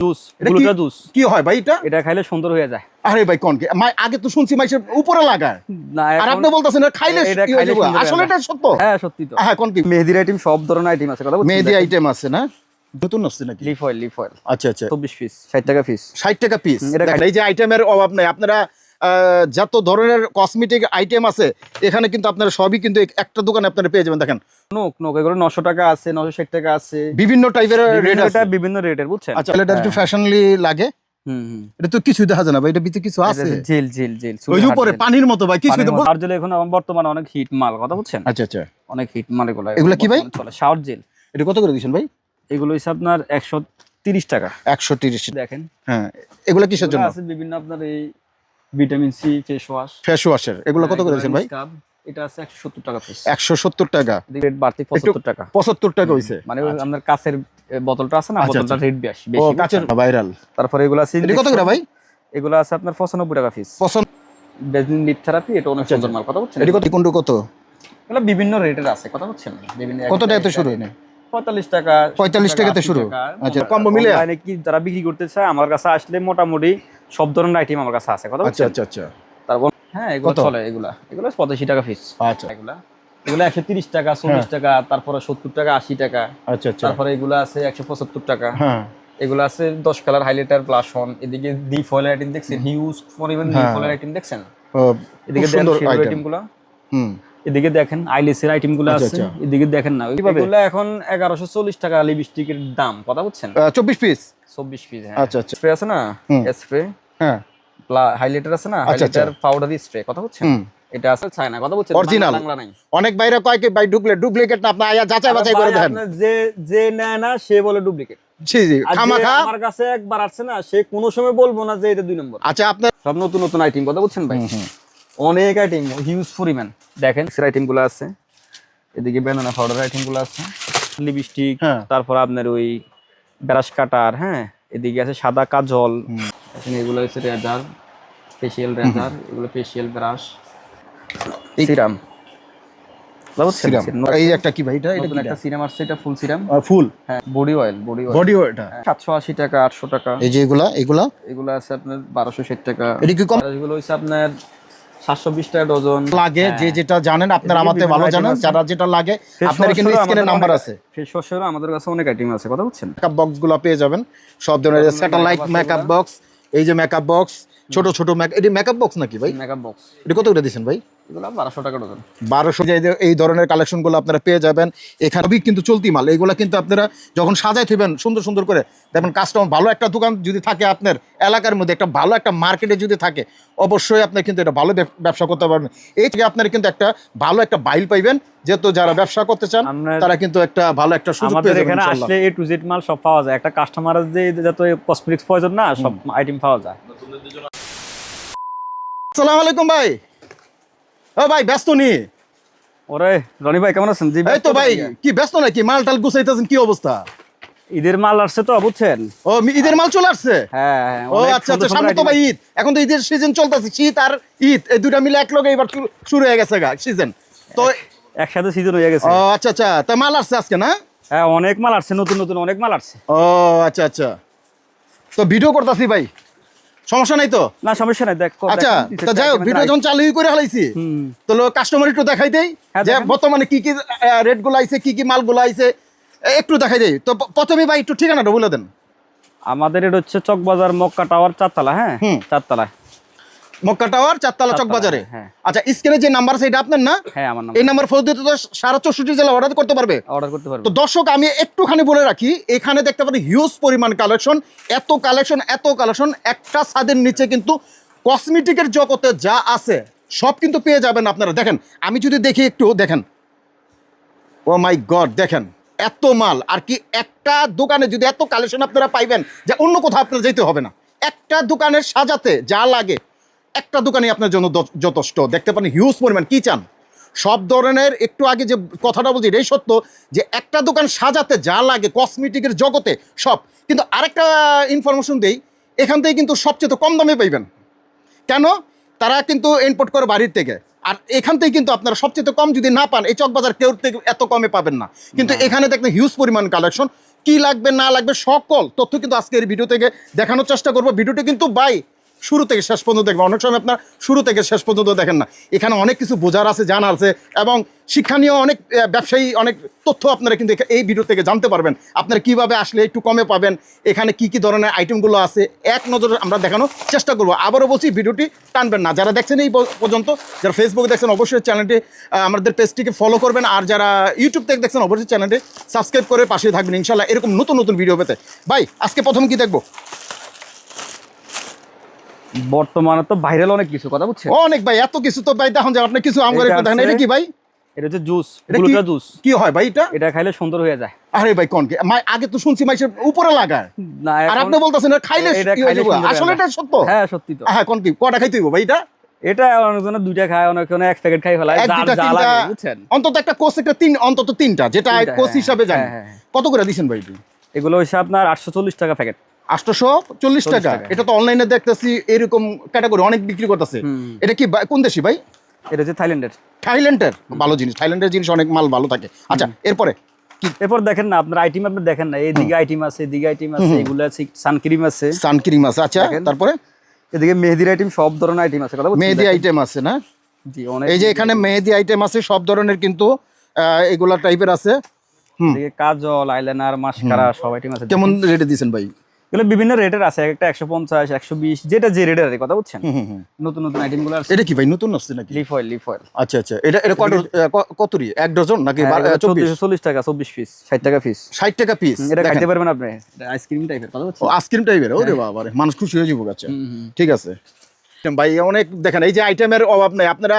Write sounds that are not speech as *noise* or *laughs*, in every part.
Juice গ্লুটা juice. কি হয় ভাই এটা? এটা খাইলে সুন্দর হয়ে যায়। আরে ভাই কোন মাই আগে তো শুনছি মাইসের উপরে লাগায়। আর আপনি বলতেছেন খাইলে এটা কি খাইলে যাবে? সুন্দর আসলে এটা সত্য। সত্যি তো। কোন কি? মেহেদির আইটেম সব ধরনের আইটেম আছে কথা মেহেদি আইটেম আছে না? আসছে নাকি? লিফ অয়েল লিফ অয়েল আচ্ছা আচ্ছা। চব্বিশ পিস ষাট টাকা পিস ষাট টাকা পিস এটা এই যে আইটেমের অভাব নাই। আপনারা যত ধরনের কসমেটিক আইটেম আছে এখানে কিন্তু আপনারা সবই কিন্তু একটা দোকানে আপনারা পেয়ে যাবেন দেখেন। নোক নোক এগুলো নশো টাকা আছে নশো ষাট টাকা আছে। বিভিন্ন টাইপের রেট বিভিন্ন আছে। বিভিন্ন রেটের বুঝছেন? আচ্ছা এটা একটু হ্যাঁ। ফ্যাশনলি লাগে এটা তো কিছুই দেখা যায় না ভাই এটা ভিতরে কিছু আছে? জেল জেল জেল ওই উপরে পানির মতো ভাই কিছুই তো আর এখন বর্তমানে অনেক হিট মাল কথা বুঝছেন? আচ্ছা আচ্ছা। অনেক হিট মাল এগুলো এগুলা কি ভাই? শাওয়ার জেল এটা কত করে ভাই? এগুলো হচ্ছে আপনার একশো তিরিশ টাকা। একশো তিরিশ। দেখেন। হ্যাঁ এগুলো কিসের জন্য? আছে বিভিন্ন আপনার এই vitamin C face wash. Face ওয়াশের। এগুলো কত করে দিচ্ছেন ভাই? এটা আছে একশো সত্তর টাকা পিস একশো সত্তর টাকা। রেট বাড়তি পঁচাত্তর টাকা। পঁচাত্তর টাকা হয়েছে মানে ওই কাছের বোতলটা আছে না বোতলটা রেট বেশি ও কাছের ভাইরাল। তারপরে এগুলো আছে কত করে ভাই? এগুলো আছে আপনার পঁচানব্বই টাকা পিস পছন্দ বেজনিন লিপ থেরাপি এটা অনেক সুন্দর মাল কথা বুঝছেন? এটা কত কোনটা কত? এগুলো বিভিন্ন রেটের আছে কথা বিভিন্ন কত শুরু হয় না পঁয়তাল্লিশ টাকা 45 টাকাতে শুরু? টাকা, আচ্ছা, combo মিলে? এ কি যারা বিক্রি করতে চায় আমার কাছে আসলে মোটামুটি সব ধরনের আইটেম আমার কাছে আছে কথা আচ্ছা আচ্ছা আচ্ছা। তারপর হ্যাঁ এগুলো চলে এগুলা। এগুলো পঁচাশি টাকা পিস আচ্ছা। এগুলা এগুলো একশো তিরিশ টাকা চল্লিশ টাকা তারপরে সত্তর টাকা আশি টাকা। আচ্ছা আচ্ছা। তারপরে এগুলো আছে একশো পঁচাত্তর টাকা। হ্যাঁ। এগুলো আছে দশ কালার হাইলাইটার প্লাস অন এদিকে ডি ফয়েল আইটেম দেখছেন হিউজ পরিমাণ ডি হ্যাঁ। ফয়েল আইটেম দেখছেন এদিকে খুব সুন্দর দেখেন আইটেমগুলো হুম। এদিকে দেখেন আইলেসের আইটেমগুলো আছে। আচ্ছা। এদিকে দেখেন না? এগুলো এখন এগারোশো চল্লিশ টাকা লিপস্টিকের দাম কথা বুঝছেন চব্বিশ পিস চব্বিশ পিস হ্যাঁ। আচ্ছা আচ্ছা। স্প্রে আছে না? স্প্রে হ্যাঁ। হাইলাইটার আছে না? হাইলাইটার পাউডার স্প্রে কথা এটা আছে চায়না কথা বুঝছেন Original। বাংলা নাই। অনেক বাইরে কয় কি ভাই ডুপ্লিকেট ডুপ্লিকেট না আপনি আয়া যাচাই বাছাই করে দেন যে যে নেয় না সে বলে ডুপ্লিকেট জি জি খামাখা। আমার কাছে একবার আসছে না সে কোনো সময় বলব না যে এটা দুই নম্বর। আচ্ছা আপনার সব নতুন নতুন আইটেম কথা বুঝছেন ভাই। অনেক আইটেম হিউজ পরিমাণ। দেখেন সে আইটেমগুলো আছে। এদিকে ব্যানানা পাউডার আইটেমগুলো আছে। লিপস্টিক হ্যাঁ। তারপর আপনার ওই ব্রাশ কাটার হ্যাঁ? এদিকে আছে সাদা কাজল। এখানে এগুলো হচ্ছে রেজার ফেসিয়াল রেজার এগুলো ফেসিয়াল ব্রাশ সিরাম। সিরাম। এই একটা কি ভাই? এটা এটা একটা সিরাম আসছে এটা ফুল সিরাম। ফুল। হ্যাঁ body oil body oil body ওটা সাতশো আশি টাকা আটশো টাকা। এই যে এগুলা এগুলা? এগুলো আছে আপনার বারোশো ষাট টাকা। এটা কি কম? এগুলো হচ্ছে আপনার টাকা ডজন। লাগে যে যেটা জানেন আপনারা আমাদের ভালো জানেন যারা যেটা লাগে Face আপনার কিন্তু স্ক্রিনে নাম্বার আছে। আমাদের কাছে অনেক আইটেম আছে কথা বুঝছেন মেকআপ বক্সগুলো পেয়ে যাবেন। সব ধরনের ধরনের স্যাটেলাইট মেকআপ বক্স এই যে মেকআপ বক্স ছোট ছোট মেকআপ এটি মেকআপ বক্স নাকি ভাই? মেকআপ বক্স এটা কত করে দিচ্ছেন ভাই? এগুলো বারোশো টাকা ডজন বারোশো এই ধরনের কালেকশনগুলো আপনারা পেয়ে যাবেন এখানে কিন্তু চলতি মাল। এইগুলো কিন্তু আপনারা যখন সাজাই থইবেন সুন্দর সুন্দর করে দেখবেন কাস্টমার ভালো একটা দোকান যদি থাকে আপনার এলাকার মধ্যে একটা ভালো একটা মার্কেটে যদি থাকে অবশ্যই আপনি কিন্তু এটা ভালো ব্যবসা করতে পারবেন। এই থেকে আপনারা কিন্তু একটা ভালো একটা বাইল পাইবেন যেহেতু যারা ব্যবসা করতে চান তারা কিন্তু একটা ভালো একটা সুযোগ আমাদের এখানে আসলে এ টু জেড মাল সব পাওয়া যায়। একটা কাস্টমারের যে যত কসমেটিক্স প্রয়োজন না সব আইটেম পাওয়া যায়। আসসালামু আলাইকুম ভাই। ও ভাই ব্যস্ত নি। ওরে রনি ভাই কেমন আছেন? জি এই তো ভাই কি ব্যস্ত নাকি? মাল টাল গুছাইতেছেন কি অবস্থা? ঈদের মাল আসছে তো বুঝছেন? ও ঈদের মাল চলে আসছে? হ্যাঁ হ্যাঁ, ও আচ্ছা আচ্ছা সামনে তো ভাই ঈদ। এখন তো ঈদের সিজন চলতেছে শীত আর ঈদ এই দুটা মিলে এক লগে এবার শুরু হয়ে গেছে গা সিজন তো একসাথে সিজন হয়ে গেছে। ও আচ্ছা আচ্ছা তা মাল আসছে আজকে না? হ্যাঁ অনেক মাল আসছে নতুন নতুন অনেক মাল আসছে। ও আচ্ছা আচ্ছা। তো ভিডিও করতেছি ভাই। সমস্যা নাই তো? না সমস্যা নাই দেখ আচ্ছা তো যাই হোক ভিডিও যখন চালু করে হালাইছি। তো কাস্টমার একটু দেখাই দেই হ্যাঁ, যে বর্তমানে কি কি রেটগুলো আইছে কি কি মালগুলো আইছে একটু দেখাই দেই। তো প্রথমে ভাই একটু ঠিকানাটা বলে দেন। আমাদের এটা হচ্ছে চকবাজার মক্কা টাওয়ার চারতলা হ্যাঁ। চারতলা মক্কা টাওয়ার চারতলা চক বাজারে হ্যাঁ। আচ্ছা স্ক্রিনে যে নাম্বার আছে এটা আপনার না? হ্যাঁ এই নাম্বার ফোন দিতে তো সারা চৌষট্টি জেলা অর্ডার করতে পারবে। অর্ডার করতে পারব। তো দর্শক আমি একটুখানি বলে রাখি এখানে দেখতে পারি হিউজ পরিমাণ কালেকশন এত কালেকশন এত কালেকশন একটা ছাদের নিচে কিন্তু কসমেটিকের জগতে যা আছে সব কিন্তু পেয়ে যাবেন আপনারা। দেখেন আমি যদি দেখি একটু দেখেন। ও মাই গড দেখেন এত মাল আর কি একটা দোকানে যদি এত কালেকশন আপনারা পাইবেন যে অন্য কোথাও আপনার যেতে হবে না। একটা দোকানের সাজাতে যা লাগে একটা দোকানে আপনার জন্য যথেষ্ট। দেখতে পারেন হিউজ পরিমাণ। কি চান? সব ধরনের একটু আগে যে কথাটা বলছি এটাই সত্য যে একটা দোকান সাজাতে যা লাগে কসমেটিকের জগতে সব। কিন্তু আরেকটা ইনফরমেশন দেই এখান থেকে কিন্তু সবচেয়ে কম দামে পাইবেন। কেন? তারা কিন্তু ইম্পোর্ট করে বাড়ির থেকে। আর এখান থেকে কিন্তু আপনারা সবচেয়ে কম যদি না পান এই চকবাজার কেউ থেকে এত কমে পাবেন না। কিন্তু এখানে দেখবেন হিউজ পরিমাণ কালেকশন কি লাগবে না লাগবে সকল তথ্য কিন্তু আজকে এই ভিডিও থেকে দেখানোর চেষ্টা করব। ভিডিওটি কিন্তু বাই শুরু থেকে শেষ পর্যন্ত দেখবেন অনেক সময় আপনার শুরু থেকে শেষ পর্যন্ত দেখেন না। এখানে অনেক কিছু বোঝার আছে, জানার আছে এবং শিক্ষণীয় অনেক ব্যবসায়ী অনেক তথ্য আপনারা কিন্তু এই ভিডিও থেকে জানতে পারবেন। আপনারা কীভাবে আসলে একটু কমে পাবেন, এখানে কি কি ধরনের আইটেমগুলো আছে, এক নজরে আমরা দেখানোর চেষ্টা করব। আবারও বলছি ভিডিওটি টানবেন না। যারা দেখছেন এই পর্যন্ত, যারা ফেসবুকে দেখছেন, অবশ্যই চ্যানেলটি আমাদের পেজটিকে ফলো করবেন। আর যারা ইউটিউব থেকে দেখছেন, অবশ্যই চ্যানেলটি সাবস্ক্রাইব করে পাশে থাকবেন। ইনশাল্লাহ এরকম নতুন নতুন ভিডিও পেতে। ভাই, আজকে প্রথম কি দেখব? বর্তমানে তো ভাইরাল অনেক কিছু কথা বুঝছেন? অনেক ভাই এত কিছু তো ভাই দেখুন যে আপনি কিছু আমগারে এটা দেখেন এটা কি ভাই? এটা হচ্ছে জুস গ্লুটা জুস কি হয় ভাই এটা? এটা খাইলে সুন্দর হয়ে যায়। আরে ভাই কোন মাই আগে তো শুনছি মাইসের উপরে লাগায়। না আর আপনি বলতেছেন এটা খাইলে হয়ে হয়ে আসলে এটা সত্য? হ্যাঁ সত্যি তো। হ্যাঁ কোন কি? কটা খাইতে হইব ভাই এটা? এটা অনেকজনে দুইটা খায় অনেকজনে এক প্যাকেট খাই ফেলায়। বুঝছেন? অন্তত একটা কোচ একটা তিন অন্তত তিনটা যেটা কোচ হ্যাঁ, হিসাবে জানি। হ্যাঁ, হ্যাঁ। কত করে দিছেন ভাই এগুলো? হচ্ছে আপনার আটশো চল্লিশ টাকা প্যাকেট আটশোশো চল্লিশ টাকা। এটা তো অনলাইনে দেখতেছি এরকম ক্যাটাগরি অনেক বিক্রি করতেছে। এটা কি কোন দেশি ভাই? এটা হচ্ছে থাইল্যান্ডের। থাইল্যান্ডের? ভালো জিনিস। থাইল্যান্ডের জিনিস অনেক মাল ভালো থাকে। আচ্ছা এরপরে? এরপর দেখেন না আপনার আইটেম আপনি দেখেন না। এইদিকে আইটেম আছে এদিকে আইটেম আছে এগুলো আছে সানক্রিম আছে। সানক্রিম আছে আচ্ছা তারপরে? এদিকে মেহেদির আইটেম সব ধরনের আইটেম আছে। কথা মেহেদি আইটেম আছে না? জি অনেক এই যে এখানে মেহেদি আইটেম আছে সব ধরনের কিন্তু এগুলা টাইপের আছে। কাজল আইলাইনার মাস্কারা সব আইটেম আছে। কেমন রেটে দিয়েছেন ভাই? এগুলো বিভিন্ন রেটের আছে একটা একশো পঞ্চাশ একশো বিশ যেটা যে রেটের আর কথা বুঝছেন। নতুন নতুন আইটেমগুলো এটা কি ভাই নতুন আসছে নাকি? লিফ অয়েল লিফ অয়েল আচ্ছা আচ্ছা। এটা এটা কত কতরি এক ডজন নাকি হ্যাঁ, চব্বিশ? চল্লিশ টাকা চব্বিশ পিস ষাট টাকা পিস ষাট টাকা পিস এটা খাইতে পারবেন আপনি। আইসক্রিম টাইপের কথা বুঝছেন? আইসক্রিম টাইপের ওরে বাবা মানুষ খুশি হয়ে যাব হুম। ঠিক আছে। ভাই অনেক দেখেন এই যে আইটেমের অভাব নাই। আপনারা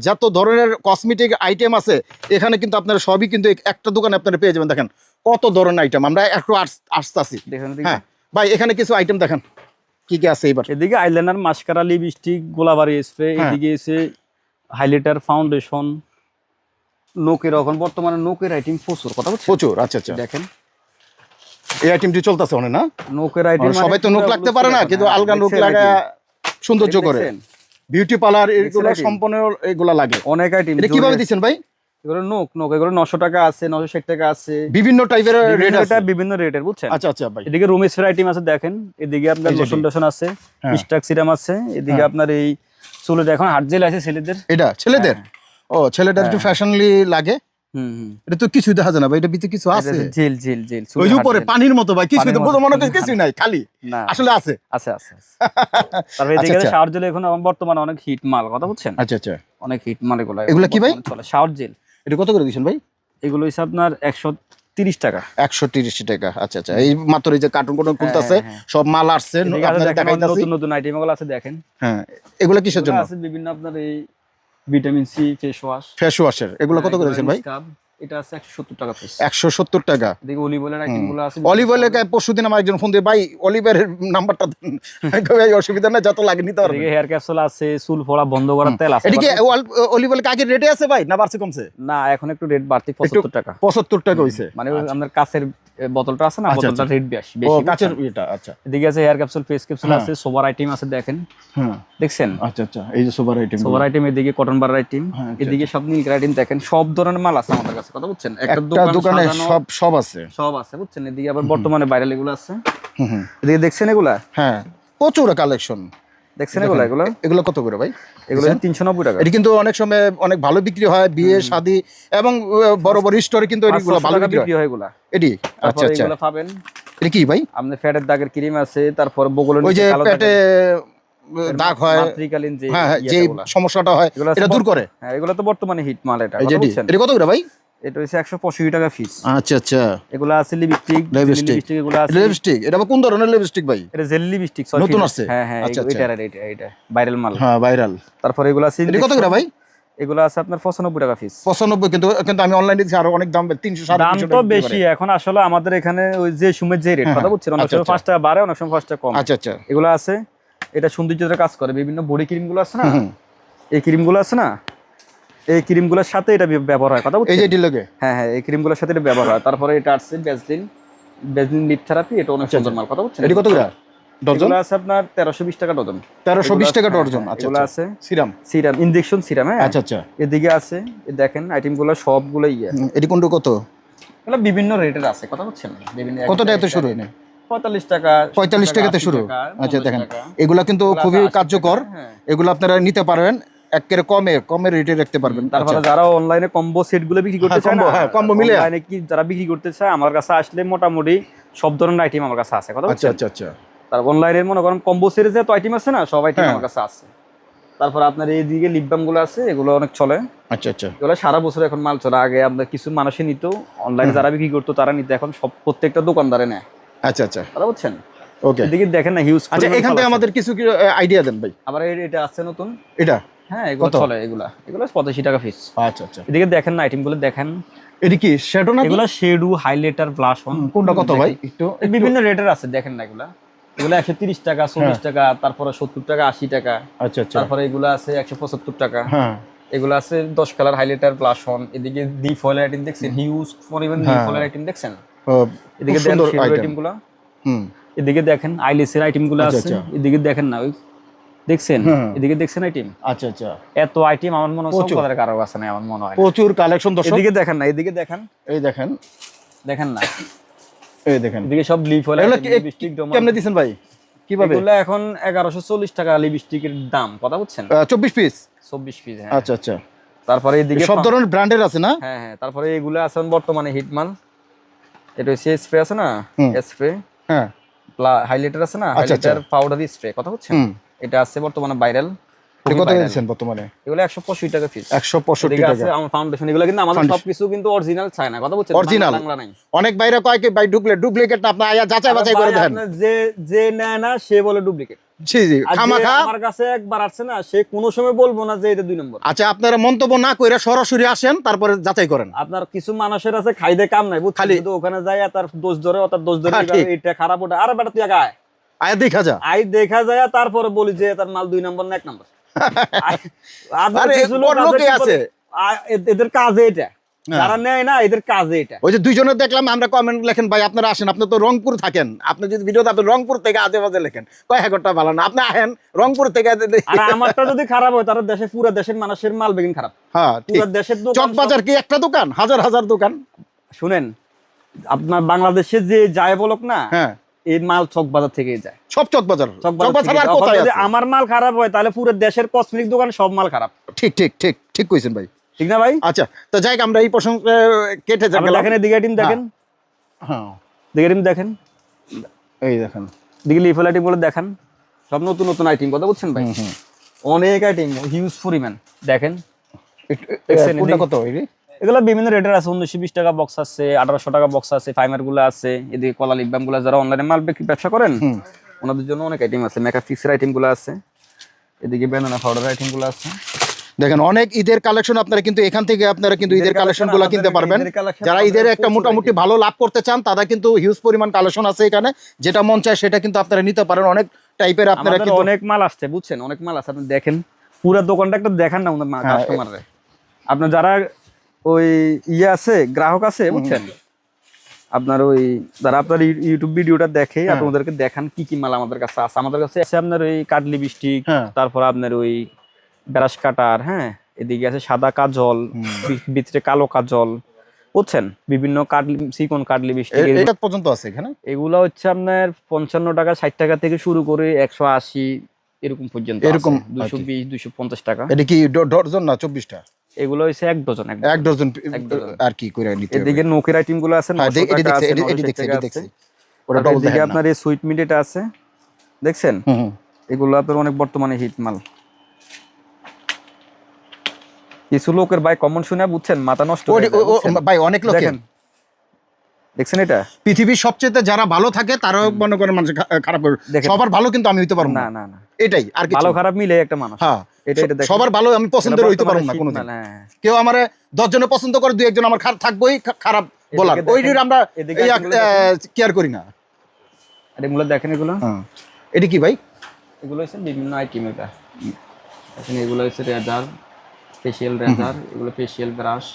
যত ধরনের কসমেটিক আইটেম আছে এখানে কিন্তু আপনারা সবই কিন্তু একটা দোকানে আপনারা পেয়ে যাবেন। দেখেন কত ধরনের আইটেম আমরা একটু আস- আসতেছি। হ্যাঁ ভাই এখানে কিছু আইটেম দেখেন। কি কি আছে এবার? এদিকে আইলাইনার মাস্কারা লিপস্টিক গোলাবাড়ি স্প্রে হ্যাঁ। এদিকে এসে হাইলাইটার ফাউন্ডেশন নোকের এখন বর্তমানে নোকের আইটেম প্রচুর কথা বলছি প্রচুর আচ্ছা আচ্ছা। দেখেন। এই আইটেমটি চলতেছে অনেক না? নোকের আইটেম সবাই তো নোক লাগতে পারে না কিন্তু আলগা নোক লাগা সৌন্দর্য করে। বিউটি পার্লার এগুলো সম্পূর্ণ এগুলো লাগে। অনেক আইটেম এটা কীভাবে দিচ্ছেন ভাই? এগুলো নোক নোক। এগুলো নশো টাকা আছে নশো ষাট টাকা আছে। বিভিন্ন টাইপের রেট আছে। বিভিন্ন রেটের বুঝছেন? আচ্ছা আচ্ছা ভাই। এদিকে রুম স্প্রে আইটেম আছে দেখেন। এদিকে আপনার লোশন টোশন আছে হ্যাঁ। স্টাক সিরাম আছে। এদিকে আপনার এই চুলে এখন হার্ট জেল আছে ছেলেদের। এটা ছেলেদের? হ্যাঁ। ও ছেলেটা একটু ফ্যাশনলি লাগে। এটা তো কিছু দেখা যায় না ভাই এটা ভিতরে কিছু আছে। জেল জেল জেল ওই উপরে পানির মতো ভাই কিছু তো। মনে হয় কিছু নাই খালি। আসলে আছে। আছে আছে। তারপরে এদিকে আচ্ছা। শাওয়ার জেল এখন বর্তমানে অনেক হিট মাল কথা বুঝছেন? আচ্ছা আচ্ছা। অনেক হিট মাল এগুলো। এগুলো কি ভাই? শাওয়ার জেল এটা কত করে দিচ্ছেন ভাই? এগুলো হচ্ছে আপনার একশো তিরিশ টাকা। একশো তিরিশ টাকা আচ্ছা আচ্ছা। এই মাত্র এই যে কার্টুন কার্টুন খুলতেছে সব মাল আসছে নতুন নতুন আইটেম এগুলো আছে দেখেন। হ্যাঁ এগুলো কিসের জন্য? আছে বিভিন্ন আপনার এই vitamin C face wash. Face ওয়াশের। এগুলো কত করে ভাই? এটা আছে একশো সত্তর টাকা পিস একশো সত্তর টাকা। অলিভ অয়েলের আইটেমগুলো আছে অলিভ অয়েলের পরশু দিন আমার একজন ফোন দিয়ে ভাই অলিভের নাম্বারটা দেন। ভাই অসুবিধা নাই যত লাগে নিতে পারবে হেয়ার ক্যাপসুল আছে চুল ফোড়া বন্ধ করার তেল আছে এদিকে অলিভ অয়েল আগের রেটে আছে ভাই না বাড়ছে কমছে? না এখন একটু রেট বাড়তি পঁচাত্তর টাকা। পঁচাত্তর টাকা হইছে। মানে ওই আপনার কাছের বোতলটা আছে না? আচ্ছা, বোতলটা রেট বেশি বেশি কাছের বুঝছেন? এটা আচ্ছা। এদিকে আছে হেয়ার ক্যাপসুল ফেস ক্যাপসুল। আছে সোবার আইটেম আছে দেখেন। হ্যাঁ। দেখছেন? আচ্ছা আচ্ছা এই যে সুপার আইটেম সোবার আইটেম এদিকে কটন বার আইটেম হ্যাঁ, আচ্ছা, এদিকে সব নীল আইটেম দেখেন সব ধরনের মাল আছে আমাদের কাছে কথা বুঝছেন? একটা দোকানে সব সব আছে। সব আছে বুঝছেন? এদিকে আবার বর্তমানে ভাইরাল এগুলো আছে। এদিকে দেখছেন এগুলা? হ্যাঁ প্রচুর কালেকশন দেখছেন এগুলা এগুলো? এগুলো কত করে ভাই? এগুলো তিনশো নব্বই টাকা। এটি কিন্তু অনেক সময় অনেক ভালো বিক্রি হয় বিয়ে শাদি এবং বড় বড় স্টোরে কিন্তু এগুলো ভালো বিক্রি হয়। এগুলা। এটি? আচ্ছা আচ্ছা। এগুলো পাবেন এটা কি ভাই? আপনার ফ্যাটের দাগের ক্রিম আছে তারপর বগলের ওই যে পেটে দাগ হয় মাতৃকালীন যে হ্যাঁ হ্যাঁ যে সমস্যাটা হয় এটা দূর করে। হ্যাঁ এগুলো তো বর্তমানে হিট মাল এটা বুঝছেন? এটা কত করে ভাই? এটা হচ্ছে একশো পঁয়ষট্টি টাকা ফিস আচ্ছা আচ্ছা। এগুলো আছে লিপস্টিক লিপস্টিক এগুলো আছে। লিপস্টিক এটা কোন ধরনের লিপস্টিক ভাই? এটা জেল লিপস্টিক নতুন আসছে? হ্যাঁ হ্যাঁ আচ্ছা, এটা। এটা এটা ভাইরাল মাল। হ্যাঁ ভাইরাল তারপর এগুলো আছে এটা কত করে ভাই? এগুলো আছে আপনার পঁচানব্বই টাকা ফিস পঁচানব্বই কিন্তু কিন্তু আমি অনলাইনে আরও অনেক দাম তিনশো দাম তো বেশি এখন আসলে আমাদের এখানে ওই যে সময় যে রেট হ্যাঁ, কথা বুঝছেন? অনেক আচ্ছা, সময় আচ্ছা। পাঁচ টাকা বাড়ে অনেক সময় পাঁচ টাকা কম। আচ্ছা আচ্ছা। এগুলো আছে এটা সৌন্দর্যের কাজ করে। বিভিন্ন বডি ক্রিমগুলো আছে না। এই ক্রিমগুলো আছে না? এই ক্রিমগুলোর সাথে এটা ব্যবহার হয় কথা এই যে হ্যাঁ হ্যাঁ এই ক্রিমগুলোর সাথে এটা ব্যবহার হয়। তারপরে এটা আছে বেজলিন বেজলিন লিপ থেরাপি এটা অনেক সুন্দর মাল কথা বুঝছেন? এটি কত করে? ডজন? আছে আপনার তেরোশো বিশ টাকা ডজন। তেরোশো বিশ টাকা ডজন। হ্যাঁ, আচ্ছা এগুলো আচ্ছা। আছে সিরাম? সিরাম ইনজেকশন সিরাম হ্যাঁ। আচ্ছা আচ্ছা। এদিকে আছে দেখেন আইটেমগুলো সবগুলো ইয়ে এটি কোনটা কত? এগুলো বিভিন্ন রেটের আছে কথা হচ্ছেন বিভিন্ন কত টাকা তো শুরু হয় না পঁয়তাল্লিশ টাকা পঁয়তাল্লিশ টাকাতে 80 শুরু আচ্ছা দেখেন। এগুলা কিন্তু খুবই কার্যকর। হ্যাঁ। এগুলো আপনারা নিতে পারবেন। একেবারে কমে কমে রেটে রাখতে পারবেন। তারপরে আচ্ছা। যারা অনলাইনে কম্বো সেটগুলো বিক্রি করতে হ্যাঁ, চায় না combo, হ্যাঁ, মিলে। অনলাইনে কি যারা বিক্রি করতে চায় আমার কাছে আসলে মোটামুটি সব ধরনের আইটেম আমার কাছে আছে কথা আচ্ছা আচ্ছা আচ্ছা। তার অনলাইনের মনে করেন কম্বো সিরিজে তো আইটেম আছে না সব আইটেম হ্যাঁ। আমার কাছে আছে। তারপর আপনার এইদিকে লিপবামগুলো আছে এগুলো অনেক চলে। আচ্ছা আচ্ছা। এগুলো সারা বছর এখন মাল চলে আগে আপনার কিছু মানুষই নিত অনলাইনে যারা বিক্রি করতো তারা নিত এখন সব প্রত্যেকটা দোকানদারে নেয়। আচ্ছা আচ্ছা। কথা বুঝছেন ওকে এদিকে দেখেন না হিউজ আচ্ছা এখান থেকে আমাদের কিছু আইডিয়া দেন ভাই। আবার এটা আছে নতুন? এটা? হ্যাঁ এগুলো? চলে এগুলা। এগুলো পঁচাশি টাকা পিস আচ্ছা আচ্ছা। এদিকে দেখেন না আইটেমগুলো দেখেন। এটা কি শ্যাডো না এগুলো শেডু হাইলাইটার ব্লাশ অন কোনটা কত ভাই? একটু বিভিন্ন রেটের আছে দেখেন না এগুলা। এগুলো একশো তিরিশ টাকা চল্লিশ টাকা তারপরে সত্তর টাকা আশি টাকা। আচ্ছা আচ্ছা। তারপরে এগুলো আছে একশো পঁচাত্তর টাকা। হ্যাঁ। এগুলো আছে দশ কালার হাইলাইটার প্লাস অন এদিকে ডি ফয়েল আইটেম দেখছেন? হিউজ পরিমাণ ডি হ্যাঁ। ফয়েল আইটেম দেখছেন? এদিকে দেখেন সুন্দর আইটেম আইটেমগুলো। হুম। এদিকে দেখেন আইলেসের আইটেমগুলো আছে। আচ্ছা। এদিকে দেখেন না ওই দেখছেন? এদিকে দেখছেন আইটেম আচ্ছা আচ্ছা। এত আইটেম আমার মনে হয়। সব কারও কাছে না আমার মনে হয় প্রচুর কালেকশন দর্শক। এদিকে দেখেন না এদিকে দেখেন। এই দেখেন। দেখেন না। এই দেখেন। এদিকে সব লিফ হলে লিপস্টিক কেমনে দিছেন ভাই? কীভাবে? এগুলো এখন এগারোশো চল্লিশ টাকা লিপস্টিকের দাম কথা বুঝছেন? চব্বিশ পিস চব্বিশ পিস হ্যাঁ। আচ্ছা আচ্ছা। তারপরে এদিকে সব ধরনের ব্র্যান্ডের আছে না? হ্যাঁ হ্যাঁ। তারপরে এগুলো আছে বর্তমানে হিটমাল এটা হচ্ছে স্প্রে আছে না? স্প্রে হ্যাঁ। হাইলাইটার আছে না? হাইলাইটার পাউডার স্প্রে কথা বুঝছেন? এটা আছে বর্তমানে ভাইরাল কত দিচ্ছেন বর্তমানে? এগুলো টাকা পিস একশো পঁয়ষট্টি এদিকে টাকা। আছে আমার ফাউন্ডেশন এগুলো কিন্তু আমাদের। সবকিছু কিন্তু অরিজিনাল চায় না। কথা? বাংলা নাই। অনেক বাইরে কয় কি ভাই ঢুকলে ডুপ্লিকেট আপনি আয়া যাচাই বাছাই করে দেন যে যে নেয় না সে বলে ডুপ্লিকেট জি জি খামাখা। আমার কাছে একবার আসছে না সে কোনো সময় বলব না যে এটা দুই নম্বর। আচ্ছা আপনারা মন্তব্য না করে সরাসরি আসেন তারপরে যাচাই করেন। আপনার কিছু মানুষের আছে খাইদে কাম নাই খালি- ওখানে যায় তার দোষ ধরে তার দোষ ধরে হ্যাঁ। এটা খারাপ ওটা আরে বেটা তুই আগে আয় দেখা যা। আই দেখা যায় তারপরে বলি যে তার মাল দুই নম্বর না এক নম্বর। *laughs* আছে। এদের কাজে এটা হ্যাঁ। যারা নেয় না এদের কাজে এটা ওই যে দুইজনের দেখলাম আমরা কমেন্ট লেখেন ভাই আপনারা আসেন আপনি তো রংপুর থাকেন। আপনি যদি ভিডিওতে আপনি রংপুর থেকে আজে বাজে লেখেন কয় হ্যাঁ ভালো না? আপনি আহেন রংপুর থেকে আর আমারটা যদি খারাপ হয় তার দেশে পুরো দেশের মানুষের মাল বেগিন খারাপ। হ্যাঁ পুরো দেশের চক বাজার কি একটা দোকান? হাজার হাজার দোকান। শুনেন আপনার বাংলাদেশে যে যায় বলক না হ্যাঁ। এই মাল চক বাজার থেকে যায়। সব চক বাজার। চক বাজার? আমার মাল খারাপ হয় তাহলে পুরো দেশের কসমেটিক দোকান সব মাল খারাপ। ঠিক ঠিক ঠিক ঠিক কইছেন ভাই। ঠিক না ভাই? আচ্ছা তো যাই আমরা এই প্রসঙ্গে কেটে আপনি দেখেন এদিকে টিম দেখেন। হ্যাঁ। দিকে টিম দেখেন। এই দেখেন। দিকে লিফল আইটেমগুলো দেখেন। সব নতুন নতুন আইটেম কথা বুঝছেন ভাই। অনেক আইটেম হিউজ পরিমাণ। দেখেন? কত? এগুলো বিভিন্ন রেটের আছে উনিশশো বিশ টাকা বক্স আছে আঠারোশো টাকা বক্স আছে ফাইমারগুলো আছে এদিকে কলা লিপবামগুলো যারা অনলাইনে মাল বিক্রি ব্যবসা করেন ওনাদের জন্য অনেক আইটেম আছে। মেকআপ ফিক্সের আইটেমগুলো আছে এদিকে ব্যানানা পাউডার আইটেমগুলো আছে। দেখেন অনেক ঈদের কালেকশন আপনারা কিন্তু এখান থেকে আপনারা কিন্তু ঈদের কালেকশনগুলো কিনতে পারবেন। যারা ঈদের একটা মোটামুটি ভালো লাভ করতে চান তারা কিন্তু হিউজ পরিমাণ কালেকশন আছে এখানে। যেটা মন চায় সেটা কিন্তু আপনারা নিতে পারেন। অনেক টাইপের আপনারা কিন্তু অনেক মাল আসছে বুঝছেন? অনেক মাল আছে। আপনি দেখেন পুরো দোকানটা একটা দেখান না ওনার হ্যাঁ, আপনার যারা ওই ইয়ে আছে গ্রাহক আছে বুঝছেন? আপনার ওই যারা আপনার ইউ- ইউটিউব ভিডিওটা দেখে হ্যাঁ। আপনি ওদেরকে দেখান কি কি মাল আমাদের কাছে আছে। আমাদের কাছে আছে আপনার ওই কাটলি লিপস্টিক হ্যাঁ। তারপর আপনার ওই ব্রাশ কাটার হ্যাঁ? এদিকে আছে সাদা কাজল ভিতরে কালো কাজল বুঝছেন? বিভিন্ন কাটলি সিকন কাটলি লিপস্টিক এ- এটা পর্যন্ত আছে এখানে? এগুলো হচ্ছে আপনার পঞ্চান্ন টাকা ষাট টাকা থেকে শুরু করে একশো আশি এরকম পর্যন্ত এরকম দুশো বিশ দুশো পঞ্চাশ টাকা। এটা কি ডজন না চব্বিশটা? এগুলো হচ্ছে এক ডজন এক ডজন। আর কি করে নিতে হবে? এদিকে নোকের আছে 900 দে- এটি দেখছি এটি- এটি 960 দেখছি টাকা দেখছি। ওটা তারপর ডবল দেখেন আপনার এই সুইট মিট এটা আছে দেখছেন। এগুলো আপনার অনেক বর্তমানে হিট মাল। কিছু লোকের ভাই কমন শুনে বুঝছেন মাথা নষ্ট? ভাই অনেক দেখেন। দেখছেন এটা? পৃথিবীর সবচেয়ে যারা ভালো থাকে তারাও মনে করেন মানুষ খারাপ। সবার ভালো কিন্তু আমি হইতে পারব না। না না না। এটাই আর ভালো খারাপ মিলে একটা মানুষ। হ্যাঁ। এটা এটা সবার ভালো আমি পছন্দের হইতে পারব না কোনোদিন। হ্যাঁ। কেউ আমার দশ জনে পছন্দ করে দুই একজন আমার খারাপ থাকবোই খারাপ বলার। ওই আমরা কেয়ার করি না। আর এগুলো দেখেন এগুলো। হ্যাঁ। এটি কি ভাই? এগুলো হচ্ছে বিভিন্ন আইটেম এটা। এখন এগুলো হচ্ছে রেজার ফেশিয়াল রেজার এগুলো ফেশিয়াল ব্রাশ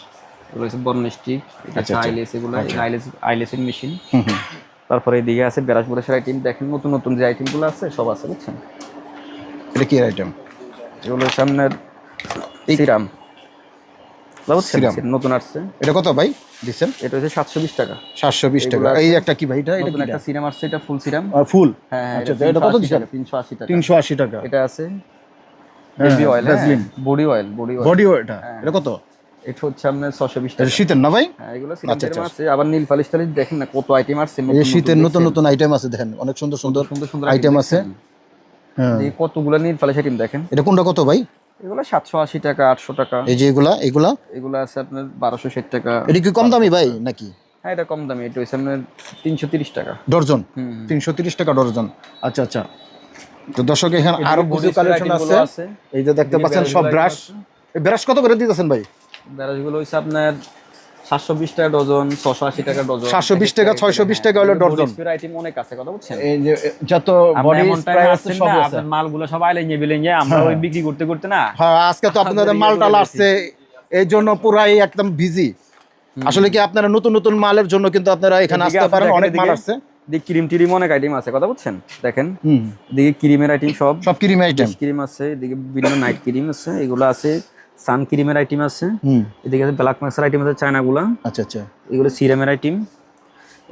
এগুলো হচ্ছে বর্ণ স্টিক এটা আচ্ছা, আচ্ছা। আইলেস এগুলো আইলেস আইলেসের মেশিন। তারপরে এদিকে আছে ব্রাশ ব্রাশের আইটেম দেখেন নতুন নতুন যে আইটেমগুলো আছে সব আছে বুঝছেন? এটা কি আইটেম এগুলো সামনের সিরাম। নতুন আসছে। এটা কত ভাই দিচ্ছেন? এটা হচ্ছে সাতশো বিশ টাকা। সাতশো বিশ টাকা। এই একটা কি ভাই? এটা একটা সিরাম আসছে এটা ফুল সিরাম। ফুল? হ্যাঁ হ্যাঁ আচ্ছা, এটা কত দিচ্ছেন? টাকা, 380 টাকা। তিনশো আশি টাকা। এটা আছে হ্যাঁ, baby oil. Body oil body oil body হ্যাঁ। এটা কত? এটা হচ্ছে আপনার ছশো বিশ টাকা। শীতের না ভাই? হ্যাঁ এগুলো আচ্ছা, আচ্ছা। আছে। আবার নীল পালিশ টালিশ দেখেন না কত আইটেম আসছে শীতের নতুন নতুন আইটেম আছে দেখেন। অনেক সুন্দর সুন্দর সুন্দর সুন্দর item আছে। হ্যাঁ। এই কতগুলো নীল পালিশ আইটেম দেখেন? এটা কোনটা কত ভাই? এগুলো সাতশো আশি টাকা আটশো টাকা। এই যে এগুলা এগুলা? এগুলো আছে আপনার বারোশো ষাট টাকা। এটা কি কম দামি ভাই নাকি? হ্যাঁ এটা কম দামি। এটা হচ্ছে আপনার তিনশো তিরিশ টাকা। ডর্জন। তিনশো তিরিশ টাকা ডর্জন। আচ্ছা আচ্ছা। তো দর্শক এখানে আরও কিছু কালেকশন আছে। এই যে দেখতে পাচ্ছেন সব ব্রাশ এই ব্রাশ কত করে দিতেছেন ভাই? ব্যারাজগুলো হচ্ছে আপনার সাতশো বিশ টাকা ডজন ছশো আশি টাকা ডজন। 720 টাকা, 620 টাকা হলো ডজন। আইটেম অনেক আছে কথা বুঝছেন? এই যে যত বডি স্প্রে আছে সব আছে। মালগুলো সব আইলে নিয়ে বিলে নিয়ে আমরা ওই বিক্রি করতে করতে না হ্যাঁ আজকে তো আপনাদের আলহামদুলিল্লাহ আসছে এই জন্য পুরাই একদম বিজি আসলে কি আপনারা নতুন নতুন মালের জন্য কিন্তু আপনারা এখানে আসতে পারেন অনেক মাল। আসছে। দিক ক্রিম টিরিম অনেক আইটেম আছে কথা বুঝছেন? দেখেন এদিকে ক্রিমের আইটেম সব। সব ক্রিম আইটেম ক্রিম আছে এদিকে বিভিন্ন নাইট ক্রিম আছে এগুলো আছে। সান ক্রিমের আইটেম আছে। হুম। এদিকে আছে ব্ল্যাক ম্যাক্সের আইটেম আছে চায়নাগুলা। আচ্ছা আচ্ছা। এগুলো সিরামের আইটেম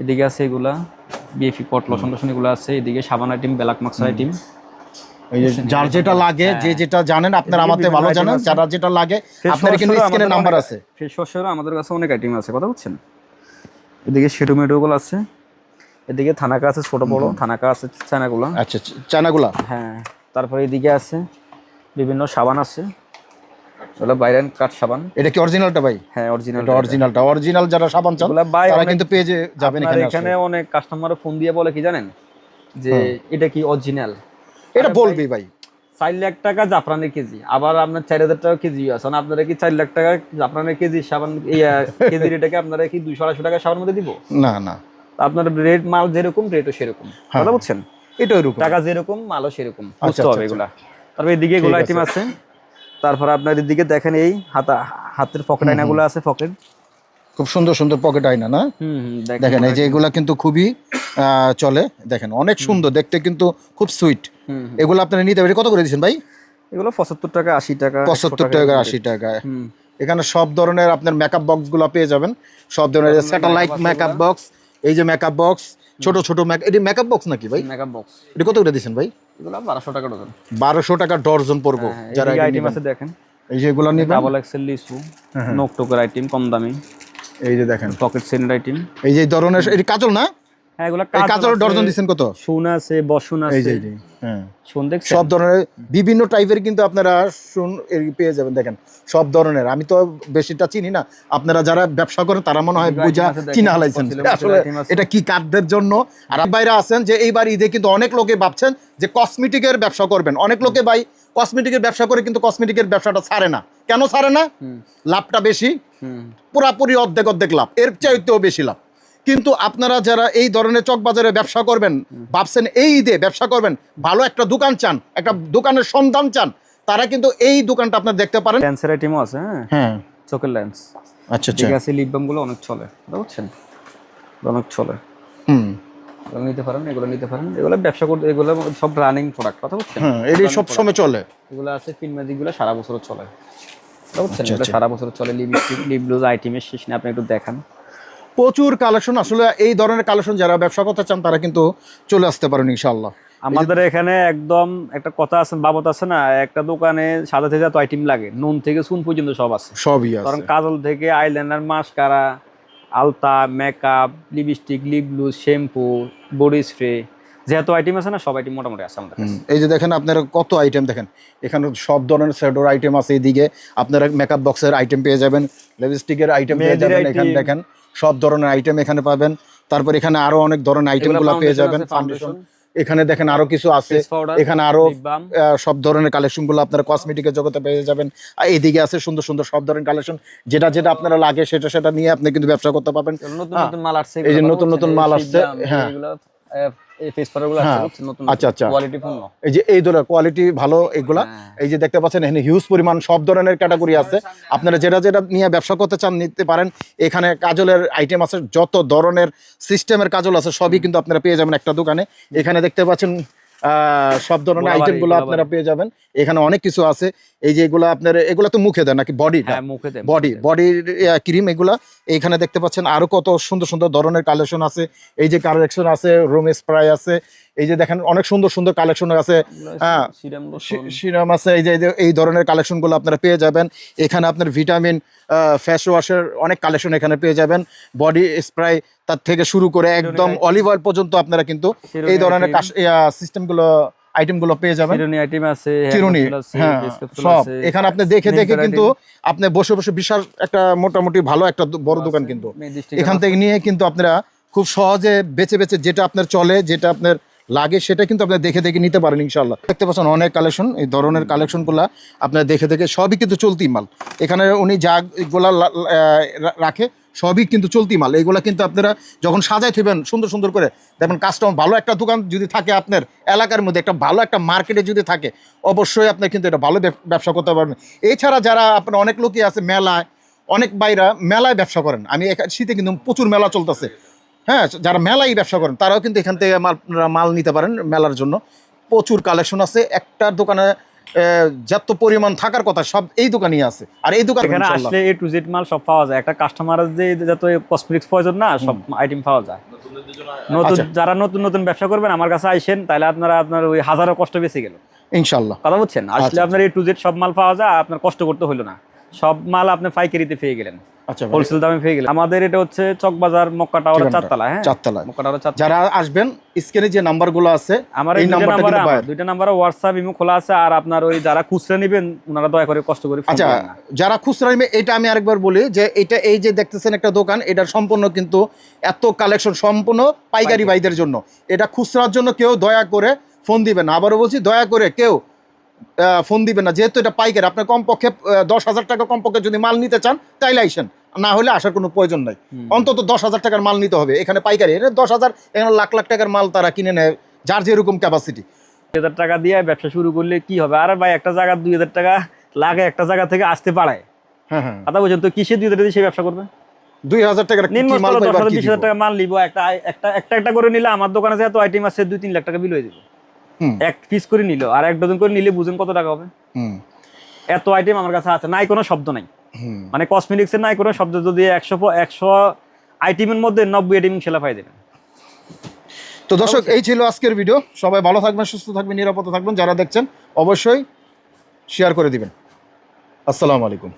এদিকে আছে এগুলা বিএফি পট লোশন টোশন এগুলো আছে। এদিকে সাবান আইটেম ব্ল্যাক ম্যাক্সের আইটেম যার যেটা লাগে যে যেটা জানেন আপনারা আমাদের ভালো জানেন। যারা যেটা লাগে আপনার কিন্তু স্ক্রিনে নাম্বার আছে। ফেস ওয়াশেরও আমাদের কাছে অনেক আইটেম আছে কথা বুঝছেন? এদিকে সেটু মেটুগুলো আছে। এদিকে থানাকা আছে ছোট বড়। থানাকা আছে চায়নাগুলো। আচ্ছা আচ্ছা চায়নাগুলা। হ্যাঁ। তারপরে এদিকে আছে বিভিন্ন সাবান আছে। বাইরেন কাঠ সাবান। এটা কি অরিজিনালটা ভাই? হ্যাঁ অরিজিনাল অরিজিনালটা অরিজিনাল যারা সাবান চান তারা কিন্তু পেজে যাবেন এখানে এখানে অনেক কাস্টমার ফোন দিয়ে বলে কি জানেন? যে এটা কি অরিজিনাল এটা বলবি ভাই। চার লাখ টাকা জাফরানের কেজি। আবার আপনার চার হাজার টাকা কেজি আছে। আপনারা কি চার লাখ টাকা জাফরানের কেজি সাবান কেজি রেটাকে আপনারা কি দুইশো আড়াইশো টাকা সাবান মধ্যে দিব? না না। আপনার রেট মাল যেরকম রেটও সেরকম। হ্যাঁ। কথা বুঝছেন এটা টাকা যেরকম মালও সেরকম। বুঝতে আচ্ছা, হবে আচ্ছা। এগুলা। তারপর এদিকে এগুলো আইটেম আছে। তারপর আপনার এদিকে দেখেন এই হাতা হাতের পকেট আয়নাগুলো আছে পকেট খুব সুন্দর সুন্দর পকেট আয়না না? দেখেন এই যে এগুলা কিন্তু খুবই চলে। দেখেন অনেক সুন্দর দেখতে কিন্তু খুব সুইট। এগুলো আপনারা নিতে পারেন। কত করে দিচ্ছেন ভাই? এগুলো পঁচাত্তর টাকা আশি টাকা পঁচাত্তর টাকা আশি টাকা এখানে সব ধরনের আপনার মেকআপ বক্সগুলো পেয়ে যাবেন। সব ধরনের স্যাটেলাইট মেকআপ বক্স এই যে মেকআপ বক্স ছোট ছোট মেকআপ এটি মেকআপ বক্স নাকি ভাই? মেকআপ বক্স এটা কত করে দিচ্ছেন ভাই? এগুলো বারোশো টাকা ডজন। বারোশো টাকা ডর্জন পড়ব যারা আইটেম আছে দেখেন। এই যে এগুলো নিবেন? ডাবল এক্সেল লিসু নোক টোকের আইটেম কম দামি। এই যে দেখেন। পকেট সেন্ট আইটেম এই যে ধরনের এটা কাজল না? হ্যাঁ এগুলো এই ডর্জন দিচ্ছেন কত? শুন আছে বসুন আছে। হ্যাঁ। শুন দেখছেন? সব ধরনের বিভিন্ন টাইপের কিন্তু আপনারা শুন পেয়ে যাবেন দেখেন। সব ধরনের। আমি তো বেশিটা চিনি না। আপনারা যারা ব্যবসা করেন তারা মনে হয় বুঝা চিনা হালাইছেন। আসলে এটা কি কার্ডদের জন্য? আর বাইরে আছেন যে এইবার ঈদে কিন্তু অনেক লোকে ভাবছেন যে কসমেটিকের ব্যবসা করবেন। অনেক লোকে ভাই কসমেটিকের ব্যবসা করে কিন্তু কসমেটিকের ব্যবসাটা ছাড়ে না। কেন ছাড়ে না? লাভটা বেশি। পুরাপুরি অর্ধেক অর্ধেক লাভ। এর চাইতেও বেশি লাভ। কিন্তু আপনারা যারা এই ধরনের চক বাজারে ব্যবসা করবেন ভাবছেন এই ঈদে ব্যবসা করবেন ভালো একটা দোকান চান একটা দোকানের সন্ধান চান তারা কিন্তু এই দোকানটা আপনার দেখতে পারেন। লেন্সের আইটেমও আছে হ্যাঁ? হ্যাঁ। চোখের লেন্স আচ্ছা আচ্ছা। ঠিক আছে লিপ বাম অনেক চলে বুঝছেন? অনেক চলে। হুম। এগুলো নিতে পারেন এগুলো নিতে পারেন এগুলো ব্যবসা করতে এগুলো সব রানিং প্রোডাক্ট কথা বুঝছেন? হ্যাঁ এটি সব সময় চলে। এগুলো আছে ফিন ম্যাজিকগুলো সারা বছর চলে। বুঝছেন? আচ্ছা, এগুলো আচ্ছা। সারা বছর চলে লিপস্টিক লিপ গ্লোজ আইটেমের শেষ আপনি একটু দেখান। প্রচুর কালেকশন আসলে এই ধরনের কালেকশন যারা ব্যবসা করতে চান তারা কিন্তু চলে আসতে পারেন ইনশাল্লাহ আমাদের এখানে একদম একটা কথা আছে বাবত আছে না একটা দোকানে সাদা থেকে আইটেম লাগে নুন থেকে সুন পর্যন্ত সব আছে। সবই কারণ আছে কাজল থেকে আইলাইনার মাস্কারা আলতা makeup lipstick lip gloss shampoo body spray যেহেতু আইটেম আছে না সব আইটেম মোটামুটি আছে আমাদের কাছে। এই যে দেখেন আপনারা কত আইটেম দেখেন। এখানে সব ধরনের সেডোর আইটেম আছে এইদিকে আপনারা মেকআপ বক্সের আইটেম পেয়ে যাবেন লিপস্টিকের আইটেম পেয়ে যাবেন এখানে দেখেন। সব ধরনের আইটেম এখানে পাবেন। তারপর এখানে আরও অনেক ধরনের আইটেমগুলো পেয়ে যাবেন ফাউন্ডেশন এখানে দেখেন আরও কিছু আছে। এখানে আরও আহ, সব ধরনের কালেকশনগুলো আপনারা কসমেটিকের জগতে পেয়ে যাবেন। আর এইদিকে আছে সুন্দর সুন্দর সব ধরনের কালেকশন যেটা যেটা আপনারা লাগে সেটা সেটা নিয়ে আপনি কিন্তু ব্যবসা করতে পারবেন। নতুন। নতুন মাল আসছে এই যে নতুন নতুন মাল আসছে, হ্যাঁ। ফেস হ্যাঁ। নতুন আচ্ছা, আচ্ছা। এই যে এই ধরনের কোয়ালিটি ভালো এগুলা হ্যাঁ। এই যে দেখতে পাচ্ছেন এখানে হিউজ পরিমাণ সব ধরনের ক্যাটাগরি আছে আপনারা যেটা যেটা নিয়ে ব্যবসা করতে চান নিতে পারেন এখানে কাজলের আইটেম আছে যত ধরনের সিস্টেমের কাজল আছে সবই কিন্তু আপনারা পেয়ে যাবেন একটা দোকানে এখানে দেখতে পাচ্ছেন সব ধরনের আইটেমগুলো আপনারা পেয়ে যাবেন। এখানে অনেক কিছু আছে। এই যে এগুলো আপনার এগুলো তো মুখে দেন নাকি? বডি বডি বডির ক্রিম এগুলা। এখানে দেখতে পাচ্ছেন আরও কত সুন্দর সুন্দর ধরনের কালেকশন আছে। এই যে কালেকশন আছে রুম স্প্রাই আছে। এই যে দেখেন অনেক সুন্দর সুন্দর কালেকশন আছে। হ্যাঁ, সিরাম আছে এই যে এই ধরনের কালেকশনগুলো আপনারা পেয়ে যাবেন। এখানে আপনার ভিটামিন ফেস ওয়াশের অনেক কালেকশন এখানে পেয়ে যাবেন। বডি স্প্রে তার থেকে শুরু করে একদম অলিভ অয়েল পর্যন্ত আপনারা কিন্তু এই ধরনের সিস্টেমগুলো আইটেমগুলো পেয়ে যাবেন। চিরুনি আইটেম আছে চিরুনি হ্যাঁ সব। এখানে আপনি দেখে দেখে কিন্তু আপনি বসে বসে বিশাল একটা মোটামুটি ভালো একটা বড় দোকান কিন্তু। এখান থেকে নিয়ে কিন্তু আপনারা খুব সহজে বেছে বেছে যেটা আপনার চলে যেটা আপনার লাগে সেটা কিন্তু আপনি দেখে দেখে নিতে পারেন ইনশাল্লাহ দেখতে পাচ্ছেন অনেক কালেকশন এই ধরনের কালেকশনগুলো আপনার দেখে দেখে সবই কিন্তু চলতি মাল। এখানে উনি যা গুলা লা- রাখে, সবই কিন্তু চলতি মাল। এইগুলা কিন্তু আপনারা যখন সাজাই থইবেন সুন্দর সুন্দর করে, দেখবেন কাস্টমার ভালো একটা দোকান যদি থাকে আপনার এলাকার মধ্যে, একটা ভালো একটা মার্কেটে যদি থাকে, অবশ্যই আপনি কিন্তু এটা ভালো ব্যবসা করতে পারবেন। এছাড়া যারা আপনার অনেক লোকই আছে মেলায়, অনেক বাইরা মেলায় ব্যবসা করেন। আমি শীতে কিন্তু প্রচুর মেলা চলতেছে। হ্যাঁ যারা মেলাই ব্যবসা করেন তারাও কিন্তু এখান থেকে মাল মাল নিতে পারেন মেলার জন্য। প্রচুর কালেকশন আছে। একটা দোকানে যত পরিমাণ থাকার কথা সব এই দোকানেই আছে। আর এই দোকানে এখানে আসলে এ টু জেড মাল সব পাওয়া যায়। একটা কাস্টমারের যে যত কসমেটিক্স প্রয়োজন না সব আইটেম পাওয়া যায়। নতুন আচ্ছা। যারা নতুন নতুন ব্যবসা করবেন আমার কাছে আইসেন তাহলে আপনারা আপনার ওই হাজারো কষ্ট বেঁচে গেল। ইনশাল্লাহ। কথা বুঝছেন? আসলে আচ্ছা। আপনার এ টু জেড সব মাল পাওয়া যায় আপনার কষ্ট করতে হলো না। সব মাল আপনি পাইকারিতে পেয়ে গেলেন। আচ্ছা হোলসেল দামে পেয়ে গেলেন। আমাদের এটা হচ্ছে চকবাজার মক্কা টাওয়ার চারতলা হ্যাঁ? চারতলায়। মক্কা টাওয়ার চারতলা যারা আসবেন স্ক্রিনে যে নাম্বারগুলো আছে আমার এই দুইটা নাম্বারটা নাম্বারে কিন্তু বাইরে। দুইটা নাম্বারে হোয়াটসঅ্যাপ ইমো খোলা আছে আর আপনার ওই যারা খুচরা নেবেন ওনারা দয়া করে কষ্ট করে আচ্ছা যারা খুচরা নেবে এটা আমি আরেকবার বলি যে এটা এই যে দেখতেছেন একটা দোকান এটার সম্পূর্ণ কিন্তু এত কালেকশন সম্পূর্ণ পাইকারি ভাইদের জন্য। এটা খুচরার জন্য কেউ দয়া করে ফোন দিবেন আবারও বলছি দয়া করে কেউ ফোন দিবেন না। যেহেতু এটা পাইকারি আপনার কমপক্ষে দশ হাজার টাকা কমপক্ষে যদি মাল নিতে চান তাইলে আইসেন। না হলে আসার কোনো প্রয়োজন নাই। অন্তত দশ হাজার টাকার মাল নিতে হবে। এখানে পাইকারি এটা দশ হাজার এখানে লাখ লাখ টাকার মাল তারা কিনে নেয় যার যেরকম ক্যাপাসিটি হাজার টাকা দিয়ে ব্যবসা শুরু করলে কি হবে? আরে ভাই একটা জায়গা দুই হাজার টাকা লাগে একটা জায়গা থেকে আসতে পারায় হ্যাঁ হ্যাঁ। কথা বলছেন তো কিসে দুই হাজার সে ব্যবসা করবে? দুই হাজার টাকার নিম্ন দশ হাজার বিশ হাজার টাকা মাল নিবো একটা একটা করে নিলে আমার দোকানে যে এত আইটেম আছে দুই তিন লাখ টাকা বিল হয়ে যাবে। এক পিস করে নিল আর এক ডজন করে নিলে বুঝেন কত টাকা হবে? এত আইটেম আমার কাছে আছে নাই কোনো শব্দ নাই। মানে কসমেটিক্স এর নাই কোনো শব্দ যদি একশো একশো আইটেমের মধ্যে নব্বই আইটেম সেলা পাই দেবেন। তো দর্শক এই ছিল আজকের ভিডিও সবাই ভালো থাকবেন সুস্থ থাকবেন নিরাপদে থাকবেন। যারা দেখছেন অবশ্যই শেয়ার করে দিবেন। আসসালামু আলাইকুম।